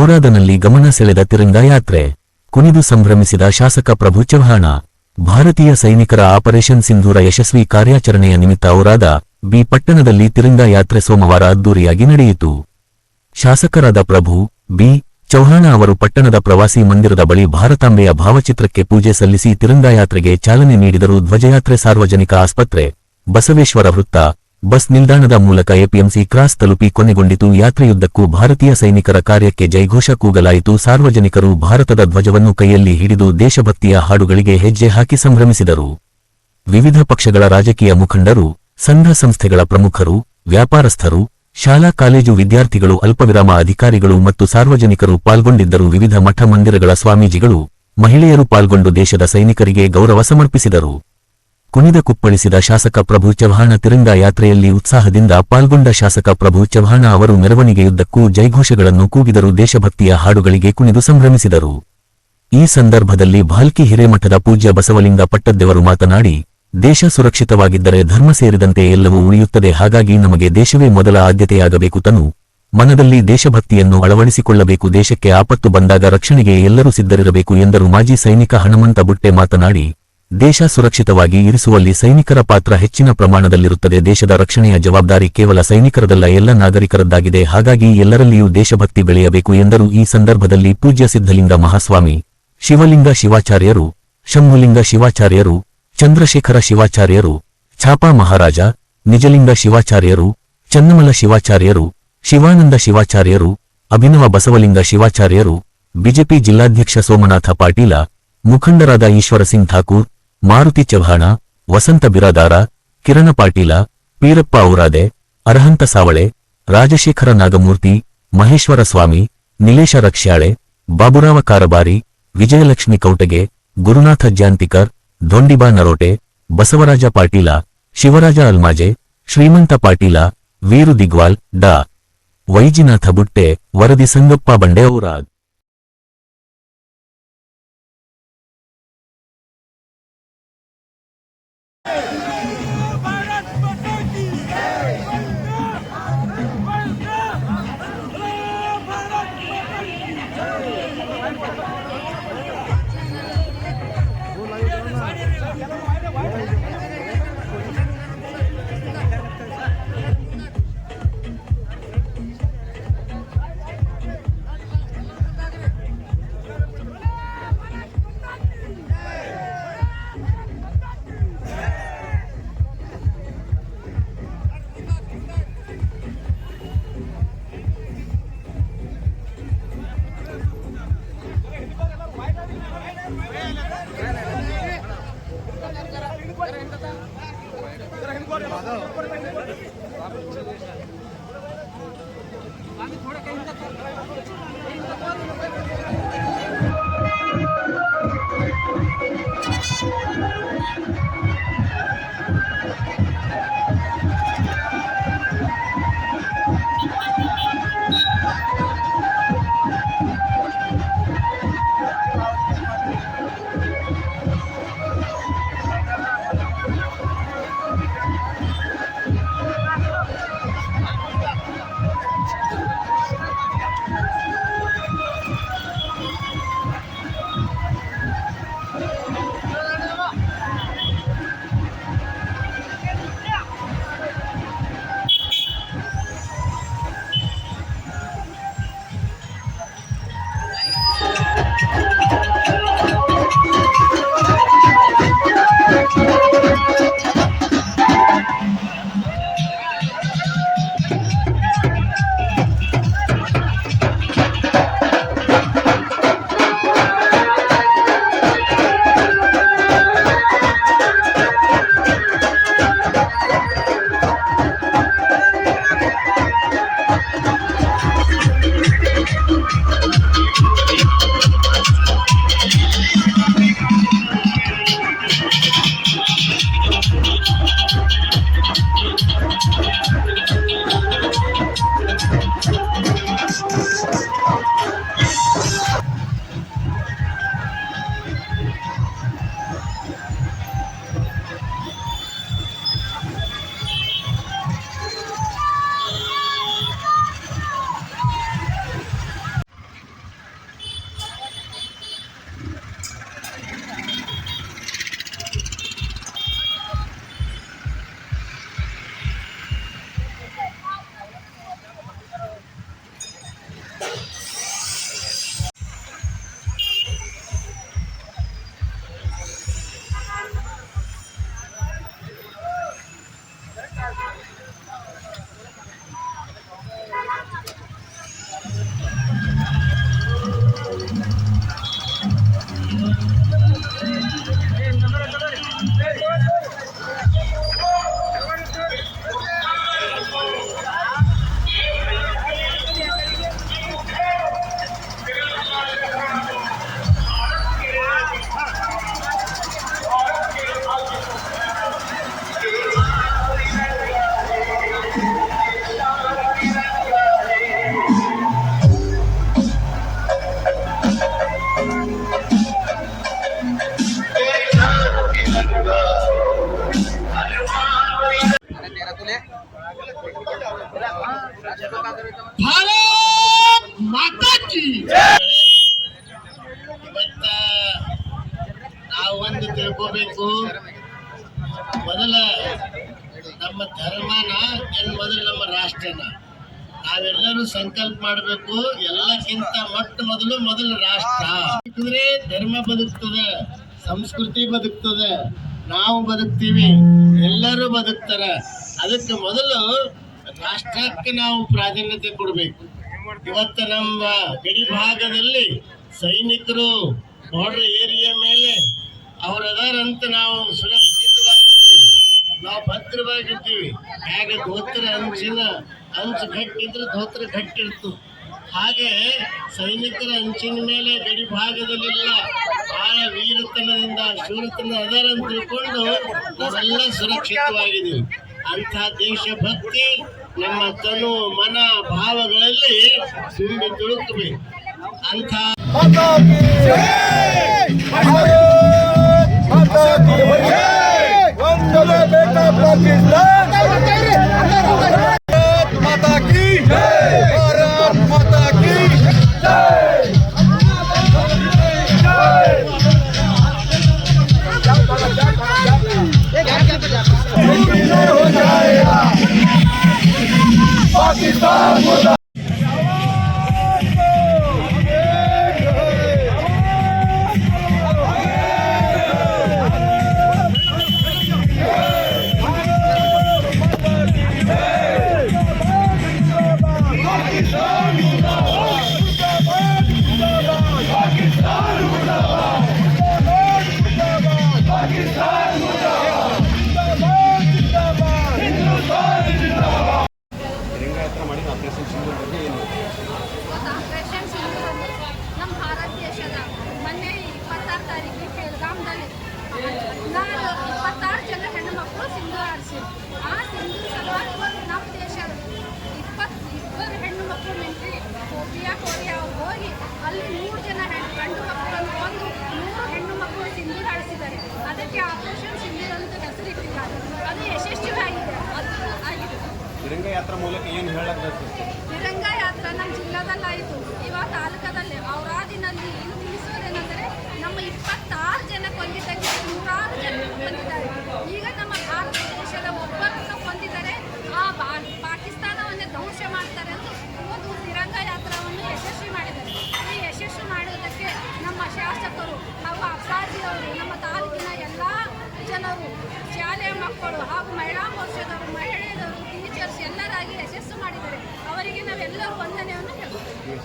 ಔರಾದನಲ್ಲಿ ಗಮನ ಸೆಳೆದ ತಿರಂಗ ಯಾತ್ರೆ ಕುಣಿದು ಸಂಭ್ರಮಿಸಿದ ಶಾಸಕ ಪ್ರಭು ಚವ್ಹಾಣ, ಭಾರತೀಯ ಸೈನಿಕರ ಆಪರೇಷನ್ ಸಿಂಧೂರ ಯಶಸ್ವಿ ಕಾರ್ಯಾಚರಣೆಯ ನಿಮಿತ್ತ ಔರಾದ ಬಿ ಪಟ್ಟಣದಲ್ಲಿ ತಿರಂಗಾ ಯಾತ್ರೆ ಸೋಮವಾರ ಅದ್ದೂರಿಯಾಗಿ ನಡೆಯಿತು. ಶಾಸಕರಾದ ಪ್ರಭು ಬಿ ಚೌಹಾಣ ಅವರು ಪಟ್ಟಣದ ಪ್ರವಾಸಿ ಮಂದಿರದ ಬಳಿ ಭಾರತಾಂಬೆಯ ಭಾವಚಿತ್ರಕ್ಕೆ ಪೂಜೆ ಸಲ್ಲಿಸಿ ತಿರಂಗಾ ಯಾತ್ರೆಗೆ ಚಾಲನೆ ನೀಡಿದರು. ಧ್ವಜಯಾತ್ರೆ ಸಾರ್ವಜನಿಕ ಆಸ್ಪತ್ರೆ, ಬಸವೇಶ್ವರ ವೃತ್ತ ಬಸ್ ನಿಲ್ದಾಣದ ಮೂಲಕ ಎಪಿಎಂಸಿ ಕ್ರಾಸ್ ತಲುಪಿ ಕೊನೆಗೊಂಡಿತು ಯಾತ್ರೆಯುದ್ದಕ್ಕೂ ಭಾರತೀಯ ಸೈನಿಕರ ಕಾರ್ಯಕ್ಕೆ ಜೈಘೋಷ ಕೂಗಲಾಯಿತು. ಸಾರ್ವಜನಿಕರು ಭಾರತದ ಧ್ವಜವನ್ನು ಕೈಯಲ್ಲಿ ಹಿಡಿದು ದೇಶಭಕ್ತಿಯ ಹಾಡುಗಳಿಗೆ ಹೆಜ್ಜೆ ಹಾಕಿ ಸಂಭ್ರಮಿಸಿದರು. ವಿವಿಧ ಪಕ್ಷಗಳ ರಾಜಕೀಯ ಮುಖಂಡರು, ಸಂಘ ಸಂಸ್ಥೆಗಳ ಪ್ರಮುಖರು, ವ್ಯಾಪಾರಸ್ಥರು, ಶಾಲಾ ಕಾಲೇಜು ವಿದ್ಯಾರ್ಥಿಗಳು, ಅಲ್ಪವಿರಾಮ ಅಧಿಕಾರಿಗಳು ಮತ್ತು ಸಾರ್ವಜನಿಕರು ಪಾಲ್ಗೊಂಡಿದ್ದರು. ವಿವಿಧ ಮಠ ಮಂದಿರಗಳ ಸ್ವಾಮೀಜಿಗಳು ಮಹಿಳೆಯರು ಪಾಲ್ಗೊಂಡು ದೇಶದ ಸೈನಿಕರಿಗೆ ಗೌರವ ಸಮರ್ಪಿಸಿದರು. ಕುಣಿದ ಕುಪ್ಪಳಿಸಿದ ಶಾಸಕ ಪ್ರಭು ಚವ್ಹಾಣ ತಿರಂಗ ಯಾತ್ರೆಯಲ್ಲಿ ಉತ್ಸಾಹದಿಂದ ಪಾಲ್ಗೊಂಡ ಶಾಸಕ ಪ್ರಭು ಚವ್ಹಾಣ ಅವರು ಮೆರವಣಿಗೆಯುದ್ದಕ್ಕೂ ಜೈಘೋಷಗಳನ್ನು ಕೂಗಿದರು ದೇಶಭಕ್ತಿಯ ಹಾಡುಗಳಿಗೆ ಕುಣಿದು ಸಂಭ್ರಮಿಸಿದರು. ಈ ಸಂದರ್ಭದಲ್ಲಿ ಭಾಲ್ಕಿ ಹಿರೇಮಠದ ಪೂಜ್ಯ ಬಸವಲಿಂಗ ಪಟ್ಟದ್ದೆವರು ಮಾತನಾಡಿ, ದೇಶ ಸುರಕ್ಷಿತವಾಗಿದ್ದರೆ ಧರ್ಮ ಸೇರಿದಂತೆ ಎಲ್ಲವೂ ಉಳಿಯುತ್ತದೆ, ಹಾಗಾಗಿ ನಮಗೆ ದೇಶವೇ ಮೊದಲ ಆದ್ಯತೆಯಾಗಬೇಕು ತನು. ಮನದಲ್ಲಿ ದೇಶಭಕ್ತಿಯನ್ನು ಅಳವಡಿಸಿಕೊಳ್ಳಬೇಕು, ದೇಶಕ್ಕೆ ಆಪತ್ತು ಬಂದಾಗ ರಕ್ಷಣೆಗೆ ಎಲ್ಲರೂ ಸಿದ್ಧರಿರಬೇಕು ಎಂದರು. ಮಾಜಿ ಸೈನಿಕ ಹನುಮಂತ ಬುಟ್ಟೆ ಮಾತನಾಡಿ ದೇಶ ಸುರಕ್ಷಿತವಾಗಿ ಇರಿಸುವಲ್ಲಿ ಸೈನಿಕರ ಪಾತ್ರ ಹೆಚ್ಚಿನ ಪ್ರಮಾಣದಲ್ಲಿರುತ್ತದೆ. ದೇಶದ ರಕ್ಷಣೆಯ ಜವಾಬ್ದಾರಿ ಕೇವಲ ಸೈನಿಕರದಲ್ಲ, ಎಲ್ಲ ನಾಗರಿಕರದ್ದಾಗಿದೆ. ಹಾಗಾಗಿ ಎಲ್ಲರಲ್ಲಿಯೂ ದೇಶಭಕ್ತಿ ಬೆಳೆಯಬೇಕು ಎಂದರು. ಈ ಸಂದರ್ಭದಲ್ಲಿ ಪೂಜ್ಯ ಸಿದ್ಧಲಿಂಗ ಮಹಾಸ್ವಾಮಿ, ಶಿವಲಿಂಗ ಶಿವಾಚಾರ್ಯರು, ಶಂಭುಲಿಂಗ ಶಿವಾಚಾರ್ಯರು, ಚಂದ್ರಶೇಖರ ಶಿವಾಚಾರ್ಯರು, ಛಾಪಾ ಮಹಾರಾಜ, ನಿಜಲಿಂಗ ಶಿವಾಚಾರ್ಯರು, ಚನ್ನಮಲ ಶಿವಾಚಾರ್ಯರು, ಶಿವಾನಂದ ಶಿವಾಚಾರ್ಯರು, ಅಭಿನವ ಬಸವಲಿಂಗ ಶಿವಾಚಾರ್ಯರು, ಬಿಜೆಪಿ ಜಿಲ್ಲಾಧ್ಯಕ್ಷ ಸೋಮನಾಥ ಪಾಟೀಲ, ಮುಖಂಡರಾದ ಈಶ್ವರ ಸಿಂಗ್ ಠಾಕೂರ್ ಮಾರುತಿ ಚವ್ಹಾಣ, ವಸಂತ ಬಿರಾದಾರ, ಕಿರಣ ಪಾಟೀಲ, ಪೀರಪ್ಪ ಔರಾದೆ, ಅರಹಂತ ಸಾವಳೆ, ರಾಜಶೇಖರ ನಾಗಮೂರ್ತಿ, ಮಹೇಶ್ವರ ಸ್ವಾಮಿ, ನಿಲೇಶ ರಕ್ಷ್ಯಾಳೆ ಬಾಬುರಾವ ಕಾರಬಾರಿ, ವಿಜಯಲಕ್ಷ್ಮಿ ಕೌಟಗೆ, ಗುರುನಾಥ ಜಾಂತಿಕರ್ ಧೊಂಡಿಬಾ ನರೋಟೆ, ಬಸವರಾಜ ಪಾಟೀಲ, ಶಿವರಾಜ ಅಲ್ಮಾಜೆ, ಶ್ರೀಮಂತ ಪಾಟೀಲ, ವೀರು ದಿಗ್ವಾಲ್, ಡಾ. ವೈಜಿನಾಥ ಬುಟ್ಟೆ, ವರದಿ ಸಂಗಪ್ಪ ಬಂಡೆ ಔರಾದ್. ಮಾಡಬೇಕು ಮೊದಲ ನಮ್ಮ ಧರ್ಮನ ಮೊದಲು ನಮ್ಮ ರಾಷ್ಟ್ರನ. ನಾವೆಲ್ಲರೂ ಸಂಕಲ್ಪ ಮಾಡಬೇಕು. ಎಲ್ಲಕ್ಕಿಂತ ಮೊಟ್ಟ ಮೊದಲು ಮೊದಲು ರಾಷ್ಟ್ರ. ಯಾಕಂದ್ರೆ ಧರ್ಮ ಬದುಕ್ತದೆ, ಸಂಸ್ಕೃತಿ ಬದುಕ್ತದೆ, ನಾವು ಬದುಕ್ತೀವಿ, ಎಲ್ಲರೂ ಬದುಕ್ತಾರೆ. ಅದಕ್ಕೆ ಮೊದಲು ರಾಷ್ಟ್ರಕ್ಕೆ ನಾವು ಪ್ರಾಧಾನ್ಯತೆ ಕೊಡಬೇಕು. ಇವತ್ತು ನಮ್ಮ ಗಡಿ ಭಾಗದಲ್ಲಿ ಸೈನಿಕರು ಬಾರ್ಡರ್ ಏರಿಯಾ ಮೇಲೆ ಅವರದಾರಂತ ನಾವು ಸುರಕ್ಷಿತವಾಗಿರ್ತೀವಿ. ನಾವು ಭದ್ರವಾಗಿರ್ತೀವಿ. ಹೇಗೆ ಧೋತ್ರ ಅಂಚಿನ ಅಂಚು ಕಟ್ಟಿದ್ರೆ ಧೋತ್ರ ಕಟ್ಟಿರ್ತು ಹಾಗೆ ಸೈನಿಕರ ಅಂಚಿನ ಮೇಲೆ ಗಡಿ ಭಾಗದಲ್ಲಿಲ್ಲ ಬಹಳ ವೀರತನದಿಂದ ಶೂರತನ ಅದಾರಂತ ತಿಳ್ಕೊಂಡು ನಾವೆಲ್ಲ ಸುರಕ್ಷಿತವಾಗಿದ್ದೀವಿ. ಅಂಥ ದೇಶಭಕ್ತಿ ನಮ್ಮ ತನು ಮನ ಭಾವಗಳಲ್ಲಿ ತುಂಬಿ ತುಳುಕಬೇಕು ಅಂಥ Pakistan, One to make Pakistan. ಅದಕ್ಕೆ ಆಪರೇಷನ್ ಸಿಂಧೂರ ಅಂತ ಅದು ಯಶಸ್ವಿಯಾಗಿದೆ ಅದು ಆಗಿದೆ. ತಿರಂಗ ಯಾತ್ರಾ ಮೂಲಕ ಏನು ಹೇಳಕ್? ತಿರಂಗ ಯಾತ್ರೆ ನಮ್ಮ ಜಿಲ್ಲಾದಲ್ಲಾಯಿತು. ಇವಾಗ ತಾಲೂಕದಲ್ಲಿ ಔರಾದಿನಲ್ಲಿ ಇದು ತಿಳಿಸೋದೇನೆಂದರೆ ನಮ್ಮ ಇಪ್ಪತ್ತಾರು ಜನ ಕೊಂದಿದ್ದಕ್ಕೆ ನೂರಾರು ಜನ ಬಂದಿದ್ದಾರೆ. ಈಗ ನಮ್ಮ ಭಾರತ ದೇಶದ ಒಬ್ಬರನ್ನು ಕೊಂದಿದ್ದಾರೆ ಆ ಬಾ- ಪಾಕಿಸ್ತಾನವನ್ನೇ ಧ್ವಂಸ ಮಾಡ್ತಾರೆ ಅಂತ ಒಂದು ತಿರಂಗ ಯಾತ್ರಾವನ್ನು ಯಶಸ್ವಿ ಮಾಡಿದ್ದಾರೆ. ಈ ಯಶಸ್ವಿ ಮಾಡುವುದಕ್ಕೆ ನಮ್ಮ ಶಾಸಕರು ಹಾಗೂ ಅಪ್ಪಾಜಿಯವರು ನಮ್ಮ ಜನರು ಶಾಲೆಯ ಮಕ್ಕಳು ಹಾಗೂ ಮಹಿಳಾ ಮೋರ್ಚಾದವರು, ಮಹಿಳೆಯರು ಟೀಚರ್ಸ್ ಎಲ್ಲರಾಗಿ ಯಶಸ್ಸು ಮಾಡಿದ್ದಾರೆ. ಅವರಿಗೆ ನಾವೆಲ್ಲರೂ ವಂದನೆಯನ್ನು ಹೇಳ್ತೀವಿ.